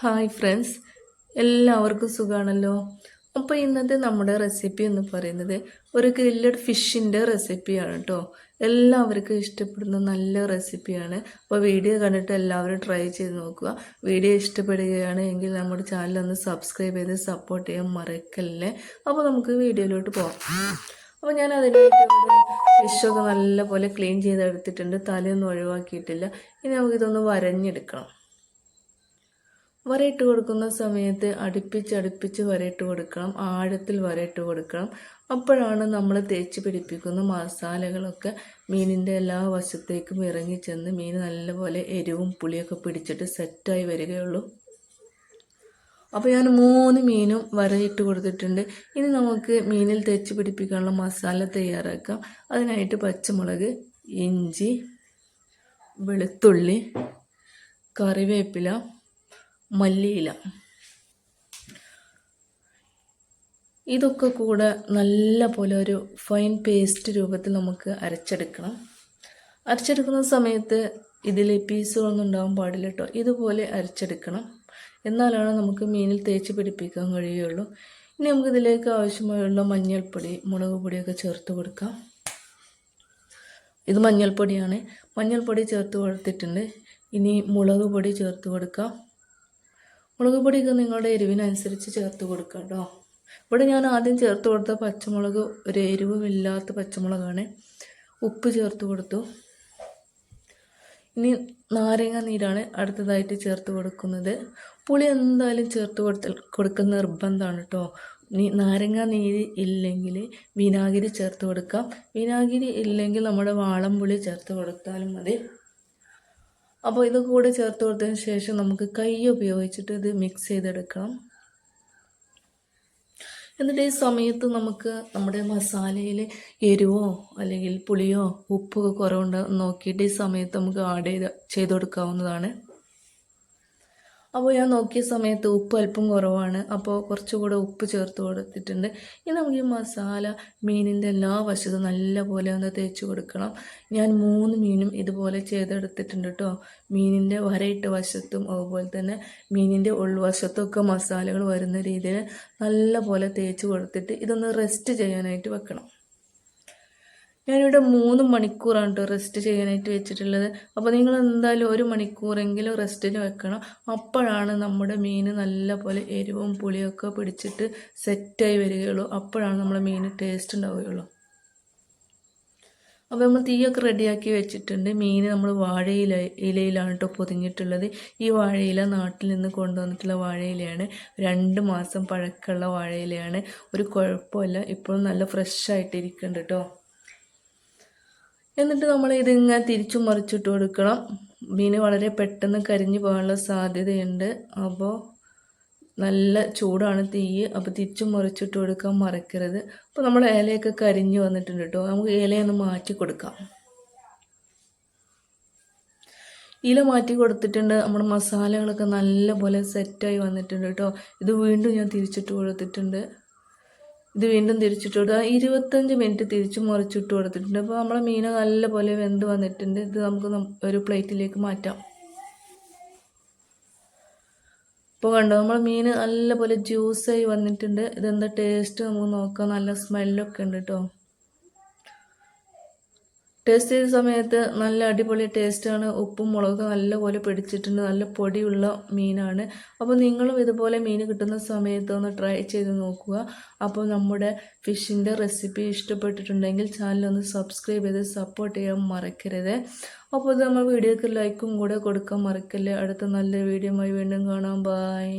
Hi friends എല്ലാവർക്കും സുഖമാണല്ലോ അപ്പോൾ ഇന്നത്തെ നമ്മുടെ റെസിപ്പി എന്ന് പറയുന്നത് ഒരു ഗ്രില്ലഡ് ഫിഷിന്റെ റെസിപ്പിയാണ് കേട്ടോ എല്ലാവർക്കും ഇഷ്ടപ്പെടുന്ന നല്ല റെസിപ്പിയാണ് അപ്പോൾ വീഡിയോ കണ്ടിട്ട് എല്ലാവരും ട്രൈ ചെയ്ത് നോക്കുക. വീഡിയോ ഇഷ്ടപ്പെടുകയാണ് എങ്കിൽ നമ്മുടെ ചാനൽ ഒന്ന് സബ്സ്ക്രൈബ് ചെയ്ത് സപ്പോർട്ട് ചെയ്യാൻ മറക്കല്ലേ. അപ്പോൾ നമുക്ക് വീഡിയോയിലോട്ട് പോകാം അപ്പോൾ ഞാൻ അതിനായിട്ട് ഫിഷൊക്കെ നല്ലപോലെ ക്ലീൻ ചെയ്തെടുത്തിട്ടുണ്ട്. തലയൊന്നും ഒഴിവാക്കിയിട്ടില്ല. ഇനി നമുക്കിതൊന്ന് വരഞ്ഞെടുക്കണം. വരയിട്ട് കൊടുക്കുന്ന സമയത്ത് അടുപ്പിച്ച് അടുപ്പിച്ച് വരയിട്ട് കൊടുക്കണം. ആഴത്തിൽ വരയിട്ട് കൊടുക്കണം. അപ്പോഴാണ് നമ്മൾ തേച്ച് പിടിപ്പിക്കുന്ന മസാലകളൊക്കെ മീനിന്റെ എല്ലാ വശത്തേക്കും ഇറങ്ങി ചെന്ന് മീൻ നല്ലപോലെ എരിവും പുളിയൊക്കെ പിടിച്ചിട്ട് സെറ്റായി വരികയുള്ളൂ. അപ്പോൾ ഞാൻ മൂന്ന് മീനും വരയിട്ട് കൊടുത്തിട്ടുണ്ട്. ഇനി നമുക്ക് മീനിൽ തേച്ച് പിടിപ്പിക്കാനുള്ള മസാല തയ്യാറാക്കാം. അതിനായിട്ട് പച്ചമുളക് ഇഞ്ചി വെളുത്തുള്ളി കറിവേപ്പില മല്ലിയില. ഇതൊക്കെ കൂടെ നല്ല പോലെ ഒരു ഫൈൻ പേസ്റ്റ് രൂപത്തിൽ നമുക്ക് അരച്ചെടുക്കണം. അരച്ചെടുക്കുന്ന സമയത്ത് ഇതിൽ പീസുകളൊന്നും ഉണ്ടാകാൻ പാടില്ല കേട്ടോ ഇതുപോലെ അരച്ചെടുക്കണം. എന്നാലാണ് നമുക്ക് മീനിൽ തേച്ച് പിടിപ്പിക്കാൻ കഴിയുള്ളൂ. ഇനി നമുക്ക് ഇതിലേക്ക് ആവശ്യമായുള്ള മഞ്ഞൾപ്പൊടി മുളക് പൊടിയൊക്കെ ചേർത്ത് കൊടുക്കാം. ഇത് മഞ്ഞൾപ്പൊടിയാണ്. മഞ്ഞൾപ്പൊടി ചേർത്ത് കൊടുത്തിട്ടുണ്ട്. ഇനി മുളക് പൊടി ചേർത്ത് കൊടുക്കാം. മുളക് പൊടിയൊക്കെ നിങ്ങളുടെ എരിവിനനുസരിച്ച് ചേർത്ത് കൊടുക്കുക കേട്ടോ ഇവിടെ ഞാൻ ആദ്യം ചേർത്ത് കൊടുത്ത പച്ചമുളക് ഒരു എരിവുമില്ലാത്ത പച്ചമുളകാണ്. ഉപ്പ് ചേർത്ത് കൊടുത്തു. ഇനി നാരങ്ങ നീരാണ് അടുത്തതായിട്ട് ചേർത്ത് കൊടുക്കുന്നത്. പുളി എന്തായാലും ചേർത്ത് കൊടുത്ത കൊടുക്കുന്ന നിർബന്ധമാണ് കേട്ടോ നാരങ്ങ നീര് ഇല്ലെങ്കിൽ വിനാഗിരി ചേർത്ത് കൊടുക്കാം. വിനാഗിരി ഇല്ലെങ്കിൽ നമ്മുടെ വാളം പുളി ചേർത്ത് കൊടുത്താലും മതി. അപ്പോൾ ഇത് കൂടെ ചേർത്ത് കൊടുത്തതിന് ശേഷം നമുക്ക് കൈ ഉപയോഗിച്ചിട്ട് ഇത് മിക്സ് ചെയ്തെടുക്കണം. എന്നിട്ട് ഈ സമയത്ത് നമുക്ക് നമ്മുടെ മസാലയിൽ എരിവോ അല്ലെങ്കിൽ പുളിയോ ഉപ്പൊക്കെ കുറവുണ്ടോ നോക്കിയിട്ട് ഈ സമയത്ത് നമുക്ക് ആഡ് ചെയ്ത് ചെയ്ത് കൊടുക്കാവുന്നതാണ്. അപ്പോൾ ഞാൻ നോക്കിയ സമയത്ത് ഉപ്പ് അല്പം കുറവാണ്. അപ്പോൾ കുറച്ചുകൂടെ ഉപ്പ് ചേർത്ത് കൊടുത്തിട്ടുണ്ട്. ഇനി നമുക്ക് ഈ മസാല മീനിന്റെ എല്ലാ വശത്തും നല്ലപോലെ ഒന്ന് തേച്ച് കൊടുക്കണം. ഞാൻ മൂന്ന് മീനും ഇതുപോലെ ചെയ്തെടുത്തിട്ടുണ്ട് കേട്ടോ മീനിന്റെ വരയിട്ട വശത്തും അതുപോലെ തന്നെ മീനിന്റെ ഉൾവശത്തും ഒക്കെ മസാലകൾ വരുന്ന രീതിയിൽ നല്ലപോലെ തേച്ച് കൊടുത്തിട്ട് ഇതൊന്ന് റെസ്റ്റ് ചെയ്യാനായിട്ട് വെക്കണം. ഞാനിവിടെ മൂന്ന് മണിക്കൂറാണ് കേട്ടോ റെസ്റ്റ് ചെയ്യാനായിട്ട് വെച്ചിട്ടുള്ളത്. അപ്പോൾ നിങ്ങൾ എന്തായാലും ഒരു മണിക്കൂറെങ്കിലും റെസ്റ്റിൽ വെക്കണം. അപ്പോഴാണ് നമ്മുടെ മീൻ നല്ലപോലെ എരിവും പുളിയൊക്കെ പിടിച്ചിട്ട് സെറ്റായി വരികയുള്ളൂ. അപ്പോഴാണ് നമ്മുടെ മീൻ ടേസ്റ്റ് ഉണ്ടാവുകയുള്ളൂ. അപ്പോൾ നമ്മൾ തീയൊക്കെ റെഡിയാക്കി വെച്ചിട്ടുണ്ട്. മീൻ നമ്മൾ വാഴയില ഇലയിലാണ് കേട്ടോ പൊതിഞ്ഞിട്ടുള്ളത്. ഈ വാഴയില നാട്ടിൽ നിന്ന് കൊണ്ടുവന്നിട്ടുള്ള വാഴയിലയാണ് രണ്ട് മാസം പഴക്കമുള്ള വാഴയിലയാണ് ഒരു കുഴപ്പമില്ല. ഇപ്പോഴും നല്ല ഫ്രഷ് ആയിട്ടിരിക്കുന്നുണ്ട് കേട്ടോ എന്നിട്ട് നമ്മൾ ഇതിങ്ങനെ തിരിച്ചു മറിച്ചിട്ട് കൊടുക്കണം മീൻ വളരെ പെട്ടെന്ന് കരിഞ്ഞു പോകാനുള്ള സാധ്യതയുണ്ട്. അപ്പോൾ നല്ല ചൂടാണ് തീ. അപ്പോൾ തിരിച്ചു മറിച്ചിട്ട് കൊടുക്കാൻ മറക്കരുത്. അപ്പോൾ നമ്മൾ ഇലയൊക്കെ കരിഞ്ഞു വന്നിട്ടുണ്ട് കേട്ടോ. നമുക്ക് ഇലയൊന്ന് മാറ്റി കൊടുക്കാം. ഇല മാറ്റി കൊടുത്തിട്ടുണ്ട്. നമ്മുടെ മസാലകളൊക്കെ നല്ലപോലെ സെറ്റായി വന്നിട്ടുണ്ട് കേട്ടോ. ഇത് വീണ്ടും ഞാൻ തിരിച്ചിട്ട് കൊടുത്തിട്ടുണ്ട്. ഇത് വീണ്ടും തിരിച്ചിട്ട് കൊടുക്കുക. ഇരുപത്തഞ്ച് മിനിറ്റ് തിരിച്ച് മുറിച്ചിട്ട് കൊടുത്തിട്ടുണ്ട്. അപ്പോൾ നമ്മളെ മീൻ നല്ലപോലെ വെന്ത് വന്നിട്ടുണ്ട്. ഇത് നമുക്ക് ഒരു പ്ലേറ്റിലേക്ക് മാറ്റാം. ഇപ്പോൾ കണ്ടോ നമ്മൾ മീൻ നല്ലപോലെ ജ്യൂസായി വന്നിട്ടുണ്ട്. ഇതെന്താ ടേസ്റ്റ് നമുക്ക് നോക്കാം. നല്ല സ്മെല്ലൊക്കെ ഉണ്ട് കേട്ടോ. ടേസ്റ്റ് ചെയ്ത സമയത്ത് നല്ല അടിപൊളി ടേസ്റ്റാണ് ഉപ്പും മുളകും നല്ലപോലെ പിടിച്ചിട്ടുണ്ട്. നല്ല പൊടിയുള്ള മീനാണ്. അപ്പോൾ നിങ്ങളും ഇതുപോലെ മീൻ കിട്ടുന്ന സമയത്ത് ഒന്ന് ട്രൈ ചെയ്ത് നോക്കുക. അപ്പോൾ നമ്മുടെ ഫിഷിന്റെ റെസിപ്പി ഇഷ്ടപ്പെട്ടിട്ടുണ്ടെങ്കിൽ ചാനൽ ഒന്ന് സബ്സ്ക്രൈബ് ചെയ്ത് സപ്പോർട്ട് ചെയ്യാൻ മറക്കരുത്. അപ്പോൾ നമ്മൾ വീഡിയോക്ക് ലൈക്കും കൂടെ കൊടുക്കാൻ മറക്കല്ലേ. അടുത്ത നല്ല വീഡിയോ വീണ്ടും കാണാം. ബായ്